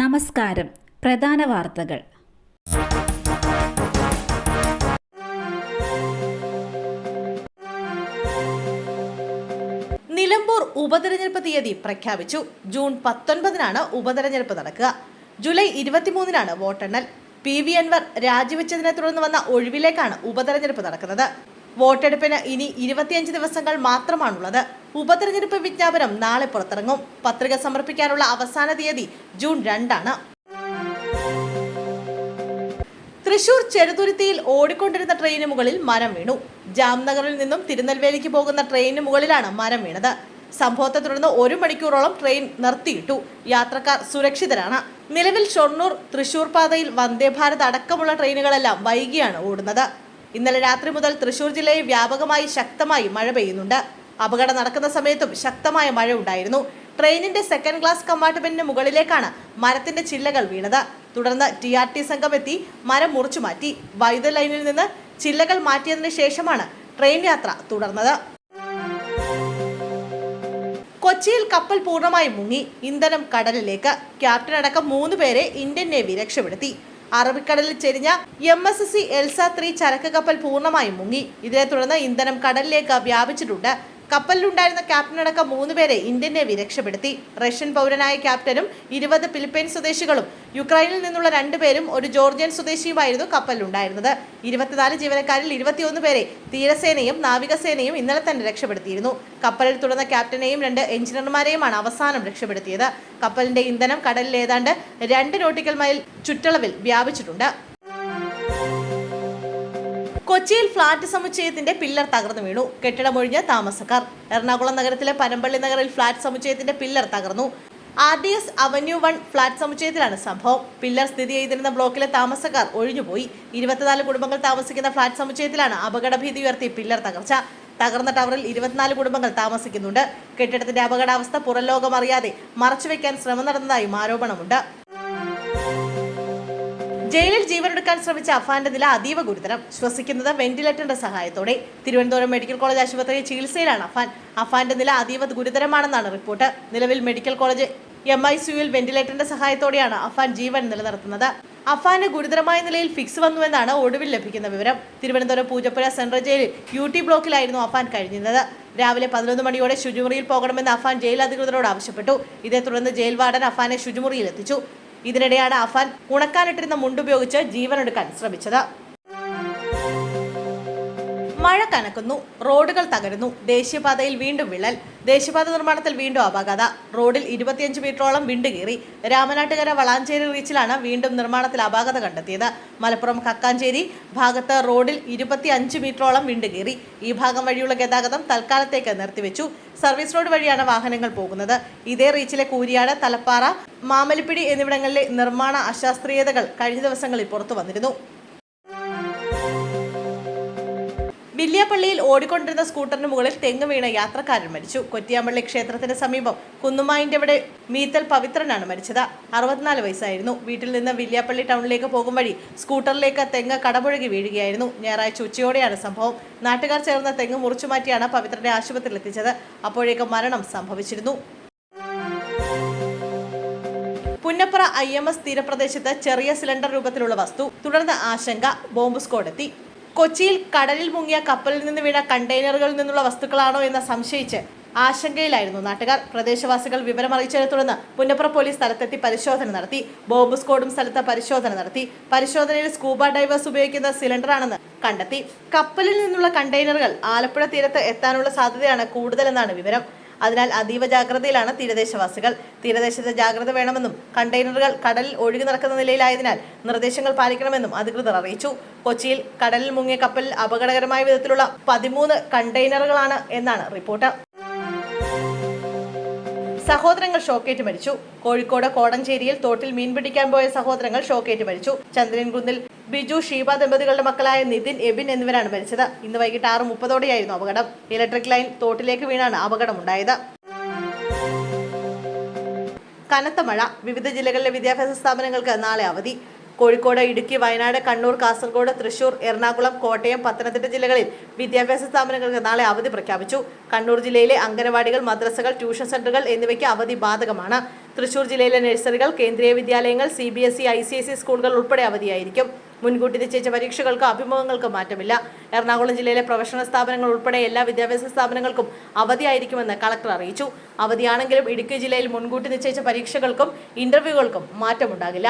നമസ്കാരം. പ്രധാന വാർത്തകൾ. നിലമ്പൂർ ഉപതെരഞ്ഞെടുപ്പ് തീയതി പ്രഖ്യാപിച്ചു. ജൂൺ പത്തൊൻപതിനാണ് ഉപതെരഞ്ഞെടുപ്പ് നടക്കുക. ജൂലൈ ഇരുപത്തിമൂന്നിനാണ് വോട്ടെണ്ണൽ. പി വി അൻവർ രാജിവെച്ചതിനെ തുടർന്ന് വന്ന ഒഴിവിലേക്കാണ് ഉപതെരഞ്ഞെടുപ്പ് നടക്കുന്നത്. വോട്ടെടുപ്പിന് ഇനി ഇരുപത്തിയഞ്ച് ദിവസങ്ങൾ മാത്രമാണുള്ളത്. ഉപതെരഞ്ഞെടുപ്പ് വിജ്ഞാപനം നാളെ പുറത്തിറങ്ങും. പത്രിക സമർപ്പിക്കാനുള്ള അവസാന തീയതി ജൂൺ രണ്ടാണ്. തൃശൂർ ചെറുതുരുത്തിയിൽ ഓടിക്കൊണ്ടിരുന്ന ട്രെയിന് മുകളിൽ മരം വീണു. ജാംനഗറിൽ നിന്നും തിരുനെൽവേലിക്ക് പോകുന്ന ട്രെയിനിന് മുകളിലാണ് മരം വീണത്. സംഭവത്തെ തുടർന്ന് ഒരു മണിക്കൂറോളം ട്രെയിൻ നിർത്തിയിട്ടു. യാത്രക്കാർ സുരക്ഷിതരാണ്. നിലവിൽ ഷൊർണൂർ തൃശൂർ പാതയിൽ വന്ദേ ഭാരത് അടക്കമുള്ള ട്രെയിനുകളെല്ലാം വൈകിയാണ് ഓടുന്നത്. ഇന്നലെ രാത്രി മുതൽ തൃശൂർ ജില്ലയിൽ വ്യാപകമായി ശക്തമായി മഴ പെയ്യുന്നുണ്ട്. അപകടം നടക്കുന്ന സമയത്തും ശക്തമായ മഴ ഉണ്ടായിരുന്നു. ട്രെയിനിന്റെ സെക്കൻഡ് ക്ലാസ് കമ്പാർട്ട്മെന്റിന് മുകളിലേക്കാണ് മരത്തിന്റെ ചില്ലകൾ വീണത്. തുടർന്ന് ടി ആർ ടി സംഘം എത്തി മരം മുറിച്ചു മാറ്റി. വൈദ്യുത ലൈനിൽ നിന്ന് ചില്ലകൾ മാറ്റിയതിനു ശേഷമാണ് ട്രെയിൻ യാത്ര തുടർന്നത്. കൊച്ചിയിൽ കപ്പൽ പൂർണമായി മുങ്ങി. ഇന്ധനം കടലിലേക്ക്. ക്യാപ്റ്റൻ അടക്കം മൂന്ന് പേരെ ഇന്ത്യൻ നേവി രക്ഷപ്പെടുത്തി. അറബിക്കടലിൽ ചെരിഞ്ഞ M S S C Elsa three ചരക്ക് കപ്പൽ പൂർണമായും മുങ്ങി. ഇതിനെ തുടർന്ന് ഇന്ധനം കടലിലേക്ക് വ്യാപിച്ചിട്ടുണ്ട്. കപ്പലിലുണ്ടായിരുന്ന ക്യാപ്റ്റനടക്കം മൂന്ന് പേരെ ഇന്ത്യൻ നേവി രക്ഷപ്പെടുത്തി. റഷ്യൻ പൗരനായ ക്യാപ്റ്റനും ഇരുപത് ഫിലിപ്പൈൻ സ്വദേശികളും യുക്രൈനിൽ നിന്നുള്ള രണ്ടുപേരും ഒരു ജോർജിയൻ സ്വദേശിയുമായിരുന്നു കപ്പലിലുണ്ടായിരുന്നത്. ഇരുപത്തിനാല് ജീവനക്കാരിൽ ഇരുപത്തിയൊന്ന് പേരെ തീരസേനയും നാവികസേനയും ഇന്നലെ തന്നെ രക്ഷപ്പെടുത്തിയിരുന്നു. കപ്പലിൽ തുടർന്ന ക്യാപ്റ്റനെയും രണ്ട് എഞ്ചിനീയർമാരെയുമാണ് അവസാനം രക്ഷപ്പെടുത്തിയത്. കപ്പലിന്റെ ഇന്ധനം കടലിൽ ഏതാണ്ട് രണ്ട് നോട്ടിക്കൽ മൈൽ ചുറ്റളവിൽ വ്യാപിച്ചിട്ടുണ്ട്. കൊച്ചിയിൽ ഫ്ളാറ്റ് സമുച്ചയത്തിന്റെ പില്ലർ തകർന്നു വീണു. കെട്ടിടമൊഴിഞ്ഞ താമസക്കാർ. എറണാകുളം നഗരത്തിലെ പനമ്പള്ളി നഗറിൽ ഫ്ളാറ്റ് സമുച്ചയത്തിന്റെ പില്ലർ തകർന്നു. R D S avenue one flat സമുച്ചയത്തിലാണ് സംഭവം. പില്ലർ സ്ഥിതി ചെയ്തിരുന്ന ബ്ലോക്കിലെ താമസക്കാർ ഒഴിഞ്ഞുപോയി. ഇരുപത്തിനാല് കുടുംബങ്ങൾ താമസിക്കുന്ന ഫ്ളാറ്റ് സമുച്ചയത്തിലാണ് അപകടഭീതി ഉയർത്തി പില്ലർ തകർച്ച. തകർന്ന ടവറിൽ ഇരുപത്തിനാല് കുടുംബങ്ങൾ താമസിക്കുന്നുണ്ട്. കെട്ടിടത്തിന്റെ അപകടാവസ്ഥ പുറം അറിയാതെ മറച്ചുവെക്കാൻ ശ്രമം നടന്നതായും ആരോപണമുണ്ട്. ജയിലിൽ ജീവനെടുക്കാൻ ശ്രമിച്ച അഫാന്റെ നില അതീവ ഗുരുതരം. ശ്വസിക്കുന്നത് വെന്റിലേറ്ററിന്റെ സഹായത്തോടെ. തിരുവനന്തപുരം മെഡിക്കൽ കോളേജ് ആശുപത്രിയിൽ ചികിത്സയിലാണ് അഫാൻ. അഫാന്റെ നില അതീവ ഗുരുതരമാണെന്നാണ് റിപ്പോർട്ട്. നിലവിൽ മെഡിക്കൽ കോളേജ് എം ഐ സിയുവിൽ വെന്റിലേറ്ററിന്റെ സഹായത്തോടെയാണ് അഫാൻ ജീവൻ നിലനിർത്തുന്നത്. അഫാന് ഗുരുതരമായ നിലയിൽ ഫിക്സ് വന്നുവെന്നാണ് ഒടുവിൽ ലഭിക്കുന്ന വിവരം. തിരുവനന്തപുരം പൂജപ്പുര സെൻട്രൽ ജയിലിൽ യു ടി ബ്ലോക്കിലായിരുന്നു അഫാൻ കഴിഞ്ഞിരുന്നത്. രാവിലെ പതിനൊന്ന് മണിയോടെ ശുചിമുറിയിൽ പോകണമെന്ന് അഫാൻ ജയിൽ അധികൃതരോട് ആവശ്യപ്പെട്ടു. ഇതേ തുടർന്ന് ജയിൽ വാർഡൻ അഫാനെ ശുചിമുറിയിൽ എത്തിച്ചു. ഇതിനിടെയാണ് അഫാൻ ഉണക്കാനിട്ടിരുന്ന മുണ്ടുപയോഗിച്ച് ജീവനെടുക്കാൻ ശ്രമിച്ചത്. മഴ കനക്കുന്നു റോഡുകൾ തകരുന്നു ദേശീയപാതയിൽ വീണ്ടും വിള്ളൽ ദേശീയപാത നിർമ്മാണത്തിൽ വീണ്ടും അപകട റോഡിൽ ഇരുപത്തിയഞ്ച് മീറ്ററോളം വിണ്ടുകീറി രാമനാട്ടുകര വളാഞ്ചേരി റീച്ചിലാണ് വീണ്ടും നിർമ്മാണത്തിൽ അപാകത കണ്ടെത്തിയത്. മലപ്പുറം കക്കാഞ്ചേരി ഭാഗത്ത് റോഡിൽ ഇരുപത്തി അഞ്ച് മീറ്ററോളം വിണ്ടുകീറി ഈ ഭാഗം വഴിയുള്ള ഗതാഗതം തൽക്കാലത്തേക്ക് നിർത്തിവെച്ചു. സർവീസ് റോഡ് വഴിയാണ് വാഹനങ്ങൾ പോകുന്നത്. ഇതേ റീച്ചിലെ കൂരിയാട് തലപ്പാറ മാമലിപ്പിടി എന്നിവിടങ്ങളിലെ നിർമ്മാണ അശാസ്ത്രീയതകൾ കഴിഞ്ഞ ദിവസങ്ങളിൽ പുറത്തു വന്നിരുന്നു. വില്യാപ്പള്ളിയിൽ ഓടിക്കൊണ്ടിരുന്ന സ്കൂട്ടറിന് മുകളിൽ തെങ്ങ് വീണ യാത്രക്കാരൻ മരിച്ചു. കൊറ്റിയാമ്പള്ളി ക്ഷേത്രത്തിന് സമീപം കുന്നുമായിന്റെ അവിടെ മീത്തൽ പവിത്രനാണ് മരിച്ചത്. അറുപത്തിനാല് വയസ്സായിരുന്നു. വീട്ടിൽ നിന്ന് വില്യാപ്പള്ളി ടൗണിലേക്ക് പോകും വഴി സ്കൂട്ടറിലേക്ക് തെങ്ങ് കടപുഴകി വീഴുകയായിരുന്നു. ഞായറാഴ്ച ഉച്ചയോടെയാണ് സംഭവം. നാട്ടുകാർ ചേർന്ന തെങ്ങ് മുറിച്ചു മാറ്റിയാണ് പവിത്രനെ ആശുപത്രിയിൽ എത്തിച്ചത്. അപ്പോഴേക്ക് മരണം സംഭവിച്ചിരുന്നു. പുന്നപ്ര ഐ എം എസ് തീരപ്രദേശത്ത് ചെറിയ സിലിണ്ടർ രൂപത്തിലുള്ള വസ്തു. തുടർന്ന് ആശങ്ക. ബോംബ് സ്ക്വാഡ് എത്തി. കൊച്ചിയിൽ കടലിൽ മുങ്ങിയ കപ്പലിൽ നിന്ന് വീണ കണ്ടെയ്നറുകളിൽ നിന്നുള്ള വസ്തുക്കളാണോ എന്ന് സംശയിച്ച് ആശങ്കയിലായിരുന്നു നാട്ടുകാർ. പ്രദേശവാസികൾ വിവരമറിയിച്ചതിനെ തുടർന്ന് പുന്നപ്ര പോലീസ് സ്ഥലത്തെത്തി പരിശോധന നടത്തി. ബോംബ് സ്ക്വാഡും സ്ഥലത്ത് പരിശോധന നടത്തി. പരിശോധനയിൽ സ്കൂബ ഡൈവേഴ്സ് ഉപയോഗിക്കുന്ന സിലിണ്ടറാണെന്ന് കണ്ടെത്തി. കപ്പലിൽ നിന്നുള്ള കണ്ടെയ്നറുകൾ ആലപ്പുഴ തീരത്ത് എത്താനുള്ള സാധ്യതയാണ് കൂടുതലെന്നാണ് വിവരം. അതിനാൽ അതീവ ജാഗ്രതയിലാണ് തീരദേശവാസികൾ. തീരദേശത്ത് ജാഗ്രത വേണമെന്നും കണ്ടെയ്നറുകൾ കടലിൽ ഒഴുകി നടക്കുന്ന നിലയിലായതിനാൽ നിർദ്ദേശങ്ങൾ പാലിക്കണമെന്നും അധികൃതർ അറിയിച്ചു. കൊച്ചിയിൽ കടലിൽ മുങ്ങിയ കപ്പലിൽ അപകടകരമായ വിധത്തിലുള്ള പതിമൂന്ന് കണ്ടെയ്നറുകളാണ് എന്നാണ് റിപ്പോർട്ട്. സഹോദരങ്ങൾ ഷോക്കേറ്റ് മരിച്ചു. കോഴിക്കോട് കോടഞ്ചേരിയിൽ തോട്ടിൽ മീൻ പിടിക്കാൻ പോയ സഹോദരങ്ങൾ ഷോക്കേറ്റ് മരിച്ചു. ചന്ദ്രൻകുന്നിൽ ബിജു ഷീബ ദമ്പതികളുടെ മക്കളായ നിതിൻ എബിൻ എന്നിവരാണ് മരിച്ചത്. ഇന്ന് വൈകിട്ട് ആറ് മുപ്പതോടെയായിരുന്നു അപകടം. ഇലക്ട്രിക് ലൈൻ തോട്ടിലേക്ക് വീണാണ് അപകടമുണ്ടായത്. കനത്ത മഴ. വിവിധ ജില്ലകളിലെ വിദ്യാഭ്യാസ സ്ഥാപനങ്ങൾക്ക് നാളെ അവധി. കോഴിക്കോട് ഇടുക്കി വയനാട് കണ്ണൂർ കാസർഗോഡ് തൃശൂർ എറണാകുളം കോട്ടയം പത്തനംതിട്ട ജില്ലകളിൽ വിദ്യാഭ്യാസ സ്ഥാപനങ്ങൾക്ക് നാളെ അവധി പ്രഖ്യാപിച്ചു. കണ്ണൂർ ജില്ലയിലെ അംഗനവാടികൾ മദ്രസകൾ ട്യൂഷൻ സെന്ററുകൾ എന്നിവയ്ക്ക് അവധി ബാധകമാണ്. തൃശൂർ ജില്ലയിലെ നഴ്സറികൾ കേന്ദ്രീയ വിദ്യാലയങ്ങൾ C B S E I C S E സ്കൂളുകൾ ഉൾപ്പെടെ അവധിയായിരിക്കും. മുൻകൂട്ടി നിശ്ചയിച്ച പരീക്ഷകൾക്ക് അഭിമുഖങ്ങൾക്ക് മാറ്റമില്ല. എറണാകുളം ജില്ലയിലെ പ്രൊഫഷണൽ സ്ഥാപനങ്ങൾ ഉൾപ്പെടെ എല്ലാ വിദ്യാഭ്യാസ സ്ഥാപനങ്ങൾക്കും അവധിയായിരിക്കുമെന്ന് കളക്ടർ അറിയിച്ചു. അവധിയാണെങ്കിലും ഇടുക്കി ജില്ലയിൽ മുൻകൂട്ടി നിശ്ചയിച്ച പരീക്ഷകൾക്കും ഇന്റർവ്യൂകൾക്കും മാറ്റമുണ്ടാകില്ല.